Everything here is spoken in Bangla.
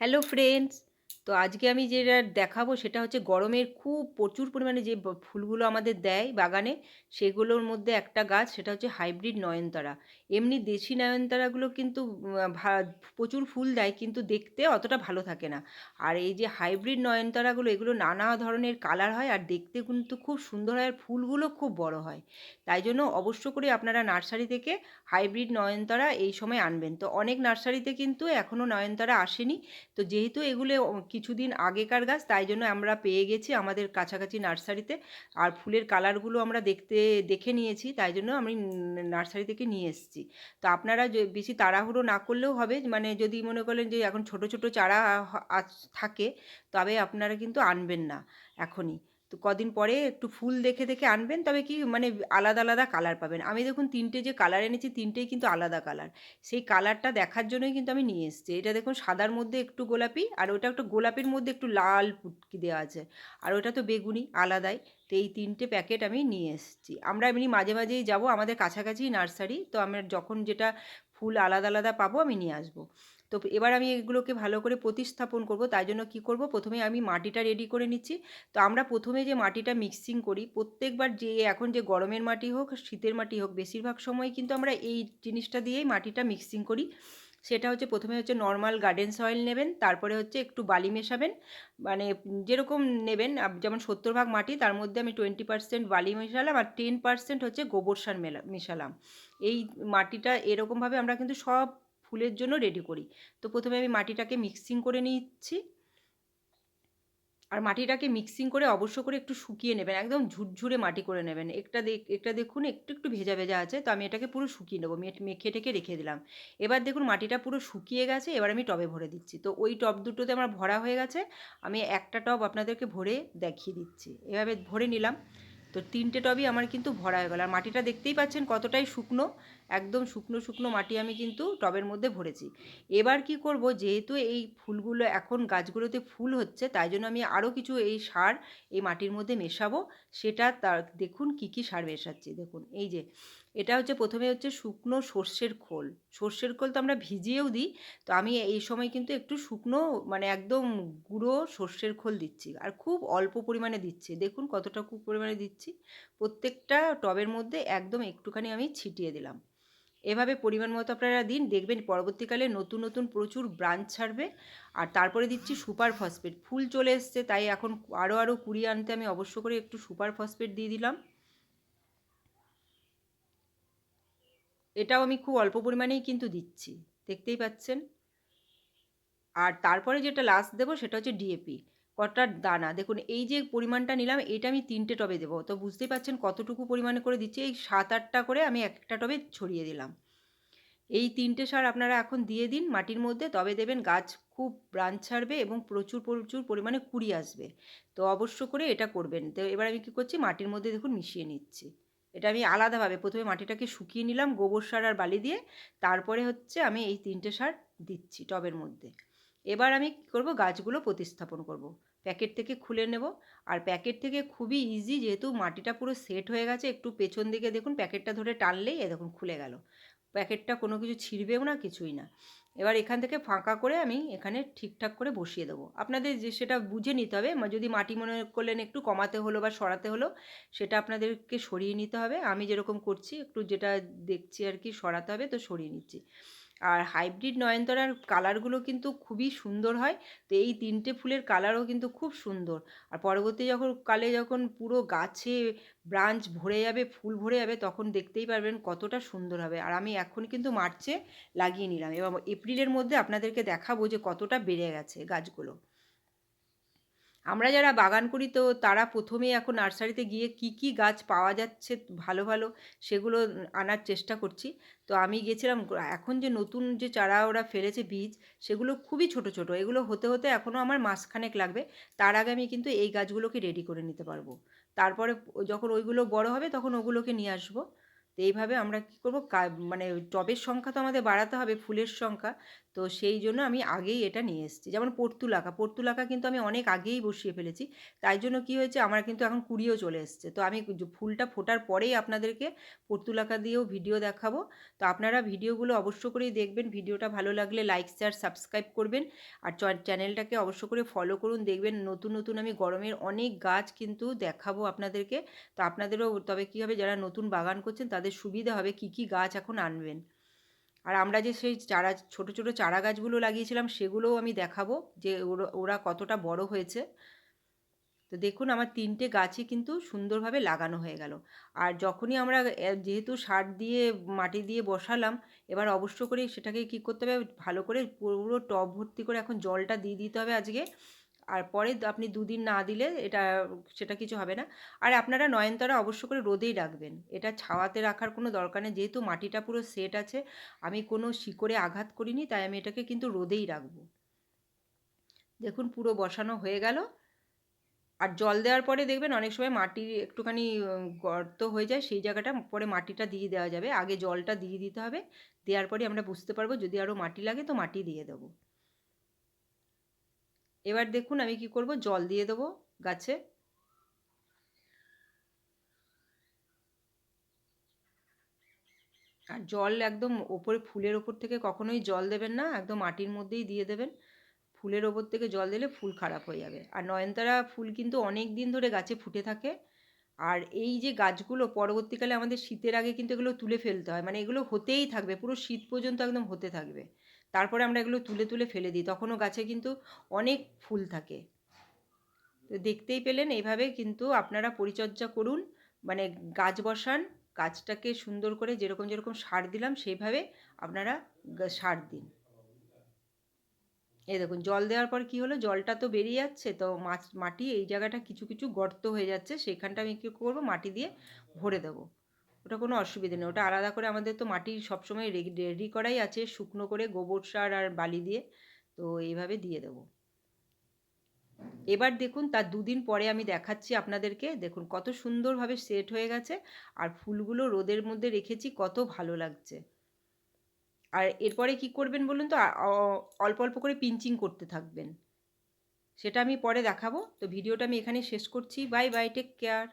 হ্যালো ফ্রেন্ডস তো আজকে আমি যেটা দেখাবো সেটা হচ্ছে গরমের খুব প্রচুর পরিমাণে যে ফুলগুলো আমাদের দেয় বাগানে, সেগুলোর মধ্যে একটা গাছ সেটা হচ্ছে হাইব্রিড নয়নতারা। এমনি দেশি নয়নতারাগুলো কিন্তু প্রচুর ফুল দেয় কিন্তু দেখতে অতটা ভালো থাকে না। আর এই যে হাইব্রিড নয়নতারাগুলো, এগুলো নানা ধরনের কালার হয় আর দেখতে কিন্তু খুব সুন্দর হয় আর ফুলগুলো খুব বড় হয়। তাই জন্য অবশ্য করে আপনারা নার্সারি থেকে হাইব্রিড নয়নতারা এই সময় আনবেন। তো অনেক নার্সারিতে কিন্তু এখনও নয়নতারা আসেনি। তো যেহেতু এগুলো কিছুদিন আগেকার গাছ, তাই জন্য আমরা পেয়ে গেছি আমাদের কাছাকাছি নার্সারিতে। আর ফুলের কালারগুলো আমরা দেখতে, দেখে নিয়েছি, তাই জন্য আমি নার্সারি থেকে নিয়ে এসেছি। তো আপনারা বেশি তাড়াহুড়ো না করলেও হবে মানে যদি মনে করেন যে, এখন ছোট ছোট চারা থাকে, তবে আপনারা কিন্তু আনবেন না, এখনই। তো কদিন পরে একটু ফুল দেখে দেখে আনবেন। তবে কি মানে আলাদা আলাদা কালার পাবেন। আমি দেখুন তিনটে যে কালার এনেছি, তিনটেই কিন্তু আলাদা কালার সেই কালারটা দেখার জন্যই কিন্তু আমি নিয়ে এসেছি। এটা দেখুন সাদার মধ্যে একটু গোলাপি, আর ওটা একটু গোলাপির মধ্যে একটু লাল পুটকি দেওয়া আছে। আর ওটা তো বেগুনি, আলাদাই। তো এই তিনটে প্যাকেট আমি নিয়ে এসেছি। আমরা এমনি মাঝে, মাঝেই যাব। আমাদের কাছাকাছি নার্সারি তো আমরা যখন যেটা ফুল আলাদা আলাদা পাবো আমি নিয়ে আসব। তো এবার আমি এগুলোকে ভালো করে প্রতিস্থাপন করব। তাই জন্য কি করব? প্রথমে আমি মাটিটা রেডি করে নিচ্ছি। তো আমরা প্রথমে যে মাটিটা মিক্সিং করি, প্রত্যেকবার যে এখন যে গরমের মাটি হোক, শীতের মাটি হোক, বেশিরভাগ সময় কিন্তু আমরা এই জিনিসটা দিয়েই মাটিটা মিক্সিং করি। সেটা হচ্ছে প্রথমে হচ্ছে নর্মাল গার্ডেন সয়েল নেবেন, তারপরে হচ্ছে একটু বালি মেশাবেন। মানে যেরকম নেবেন যেমন সত্তর ভাগ মাটি, তার মধ্যে আমি টোয়েন্টি পার্সেন্ট বালি মেশালাম আর টেন পার্সেন্ট হচ্ছে গোবর সার মেলা, মেশালাম। এই মাটিটা এরকমভাবে আমরা কিন্তু সব ফুলের জন্য রেডি করি। তো প্রথমে আমি মাটিটাকে মিক্সিং করে নিচ্ছি। আর মাটিটাকে মিক্সিং করে অবশ্য করে একটু শুকিয়ে নেবেন, একদম ঝুরঝুরে মাটি করে নেবেন। একটা একটা দেখুন, একটু একটু ভেজা ভেজা আছে, তো আমি এটাকে পুরো শুকিয়ে নেব। মেখে টেকে রেখে দিলাম। এবার দেখুন, মাটিটা পুরো শুকিয়ে গেছে, এবার আমি টবে ভরে দিচ্ছি। তো ওই টব দুটোতে আমার ভরা হয়ে গেছে। আমি একটা টব আপনাদেরকে ভরে দেখিয়ে দিচ্ছি। এভাবে ভরে নিলাম। তো তিনটে টবই আমার কিন্তু ভরা হয়ে গেল। আর মাটিটা দেখতেই পাচ্ছেন কতটাই শুকনো, একদম শুকনো শুকনো মাটি আমি কিন্তু টবের মধ্যে ভরেছি। এবার কি করব, যেহেতু এই ফুলগুলো এখন গাছগুলোতে ফুল হচ্ছে, তাই জন্য আমি আরও কিছু এই সার এই মাটির মধ্যে মেশাবো। সেটা তার, দেখুন কি কি সার মেশাচ্ছি। দেখুন, এই যে এটা হচ্ছে প্রথমে হচ্ছে শুকনো সর্ষের খোল। সর্ষের খোল তো আমরা ভিজিয়েও দিই, তো আমি এই সময় কিন্তু একটু শুকনো মানে একদম গুঁড়ো সর্ষের খোল দিচ্ছি। আর খুব অল্প পরিমাণে দিচ্ছি। দেখুন কতটা খুব পরিমাণে দিচ্ছি। প্রত্যেকটা টবের মধ্যে একদম একটুখানি আমি ছিটিয়ে দিলাম। এভাবে পরিমাণ মতো আপনারা দিন, দেখবেন পরবর্তীকালে নতুন নতুন প্রচুর ব্রাঞ্চ ছাড়বে। আর তারপরে দিচ্ছি সুপার ফসফেট। ফুল চলে এসছে, তাই এখন আরও আরও কুড়িয়ে আনতে আমি অবশ্য করে একটু সুপার ফসফেট দিয়ে দিলাম। এটাও আমি খুব অল্প পরিমাণেই কিন্তু দিচ্ছি। দেখতেই পাচ্ছেন? আর তারপরে যেটা লাস্ট দেবো সেটা হচ্ছে ডিএপি কটার দানা? দেখুন, এই যে পরিমাণটা নিলাম এটা আমি তিনটে টবে দেবো। তো বুঝতেই পারছেন কতটুকু পরিমাণে করে দিচ্ছি? এই সাত আটটা করে আমি একটা টবে ছড়িয়ে দিলাম। এই তিনটে সার আপনারা এখন দিয়ে দিন মাটির মধ্যে, তবে দেবেন গাছ খুব ব্রাঞ্চ ছাড়বে এবং প্রচুর প্রচুর পরিমাণে কুড়ি আসবে। তো অবশ্য করে এটা করবেন। তো এবার আমি কী করছি? মাটির মধ্যে দেখুন মিশিয়ে নিচ্ছি। এটা আমি আলাদাভাবে প্রথমে মাটিটাকে শুকিয়ে নিলাম গোবর সার আর বালি দিয়ে, তারপরে হচ্ছে আমি এই তিনটে সার দিচ্ছি টবের মধ্যে। এবার আমি কী করব? গাছগুলো প্রতিস্থাপন করব। প্যাকেট থেকে খুলে নেব। আর প্যাকেট থেকে খুবই ইজি যেহেতু মাটিটা পুরো সেট হয়ে গেছে, একটু পেছন দিকে দেখুন, প্যাকেটটা ধরে টানলেই এ দেখুন খুলে গেল। প্যাকেটটা কোনো কিছু ছিঁড়বেও না, কিছুই না। এবার এখান থেকে ফাঁকা করে আমি এখানে ঠিকঠাক করে বসিয়ে দেবো। আপনাদের যে সেটা বুঝে নিতে হবে যদি মাটি মনে করলেন একটু কমাতে হলো বা সরাতে হলো, সেটা আপনাদেরকে সরিয়ে নিতে হবে। আমি যেরকম করছি, একটু যেটা দেখছি আর কি সরাতে হবে, তো সরিয়ে নিচ্ছি। আর হাইব্রিড নয়নতরার কালারগুলো কিন্তু খুবই সুন্দর হয়। তো এই তিনটে ফুলের কালারও কিন্তু খুব সুন্দর। আর পরবর্তী যখন কালে যখন পুরো গাছে ব্রাঞ্চ ভরে যাবে, ফুল ভরে যাবে, তখন দেখতেই পারবেন কতটা সুন্দর হবে। আর আমি এখন কিন্তু মার্চে লাগিয়ে নিলাম এবং এপ্রিলের মধ্যে আপনাদেরকে দেখাবো যে কতটা বেড়ে গেছে গাছগুলো। আমরা যারা বাগান করি তো তারা প্রথমেই এখন নার্সারিতে গিয়ে কি কি গাছ পাওয়া যাচ্ছে ভালো ভালো সেগুলো আনার চেষ্টা করছি। তো আমি গেছিলাম এখন যে নতুন যে চারা ওরা ফেলেছে বীজ সেগুলো খুবই ছোট ছোট। এগুলো হতে হতে এখনও আমার মাসখানেক লাগবে। তার আগে আমি কিন্তু এই গাছগুলোকে রেডি করে নিতে পারব। তারপরে যখন ওইগুলো বড় হবে তখন ওগুলোকে নিয়ে আসব। তো এইভাবে আমরা কী করব? মানে টবের সংখ্যা তো আমাদের বাড়াতে হবে, ফুলের সংখ্যা। তো সেই জন্য আমি আগেই এটা নিয়ে এসেছি। যেমন পর্তুলাকা পর্তুলাকা কিন্তু আমি অনেক আগেই বসিয়ে ফেলেছি। তাই জন্য কি হয়েছে? আমার কিন্তু এখন কুড়িও চলে এসছে। তো আমি ফুলটা ফোটার পরেই আপনাদেরকে পর্তুলাকা দিয়েও ভিডিও দেখাবো। তো আপনারা ভিডিওগুলো অবশ্য করেই দেখবেন। ভিডিওটা ভালো লাগলে লাইক, শেয়ার, সাবস্ক্রাইব করবেন। আর চ্যানেলটাকে অবশ্য করে ফলো করুন। দেখবেন নতুন নতুন আমি গরমের অনেক গাছ কিন্তু দেখাবো আপনাদেরকে। তো আপনাদেরও তবে কী হবে? যারা নতুন বাগান করছেন তাদের সুবিধা হবে, কি কি গাছ এখন আনবেন? আর আমরা যে সেই চারা, ছোট ছোট চারা গাছগুলো লাগিয়েছিলাম, সেগুলোও আমি দেখাবো যে ওরা কতটা বড় হয়েছে। তো দেখুন, আমার তিনটে গাছই কিন্তু সুন্দরভাবে লাগানো হয়ে গেল। আর যখনই আমরা যেহেতু সার দিয়ে, মাটি দিয়ে বসালাম, এবার অবশ্য করে সেটাকে কী করতে হবে? ভালো করে পুরো টব ভর্তি করে এখন জলটা দিয়ে দিতে হবে আজকে। আর পরে আপনি দুদিন না দিলে এটা, সেটা কিছু হবে না। আর আপনারা নয়নতারা অবশ্য করে রোদেই রাখবেন। এটা ছাওয়াতে রাখার কোনো দরকার নেই। যেহেতু মাটিটা পুরো সেট আছে, আমি কোনো শিকড়ে আঘাত করিনি, তাই আমি এটাকে কিন্তু রোদেই রাখব। দেখুন, পুরো বসানো হয়ে গেল। আর জল দেওয়ার পরে দেখবেন, অনেক সময় মাটি একটুখানি গর্ত হয়ে যায়, সেই জায়গাটা পরে মাটিটা দিয়ে দেওয়া যাবে। আগে জলটা দিয়ে দিতে হবে। দেওয়ার পরে আমরা বুঝতে পারব, যদি আরও মাটি লাগে তো মাটি দিয়ে দেবো। এবার দেখুন আমি কি করব? জল দিয়ে দেবো গাছে। আর জল একদম ওপরে, ফুলের ওপর থেকে কখনোই জল দেবেন না, একদম মাটির মধ্যেই দিয়ে দেবেন। ফুলের ওপর থেকে জল দিলে ফুল খারাপ হয়ে যাবে। আর নয়নতারা ফুল কিন্তু অনেক দিন ধরে গাছে ফুটে থাকে। আর এই যে গাছগুলো, পরবর্তীকালে আমাদের শীতের আগে কিন্তু এগুলো তুলে ফেলতে হয়। মানে এগুলো হতেই থাকবে, পুরো শীত পর্যন্ত একদম হতে থাকবে। তারপরে আমরা এগুলো তুলে তুলে ফেলে দিই। তখনও গাছে কিন্তু অনেক ফুল থাকে। তো দেখতেই পেলেন, এইভাবে কিন্তু আপনারা পরিচর্যা করুন। মানে গাছ বসান, গাছটাকে সুন্দর করে যেরকম যেরকম সার দিলাম, সেইভাবে আপনারা সার দিন। এই দেখুন, জল দেওয়ার পর কি হলো? জলটা তো বেরিয়ে যাচ্ছে, তো মাছ, মাটি এই জায়গাটা কিছু কিছু গর্ত হয়ে যাচ্ছে। সেখানটা আমি কী করব? মাটি দিয়ে ভরে দেবো। ওটা কোনো অসুবিধে নেই। ওটা আলাদা করে আমাদের তো মাটি সবসময় রেডি করাই আছে, শুকনো করে গোবর সার আর বালি দিয়ে। তো এইভাবে দিয়ে দেবো। এবার দেখুন, তার দুদিন পরে আমি দেখাচ্ছি আপনাদেরকে। দেখুন, কত সুন্দরভাবে সেট হয়ে গেছে আর ফুলগুলো রোদের মধ্যে রেখেছি, কত ভালো লাগছে। আর এরপরে কি করবেন বলুন তো? অল্প অল্প করে পিঞ্চিং করতে থাকবেন। সেটা আমি পরে দেখাবো। তো ভিডিওটা আমি এখানে শেষ করছি। Bye bye take care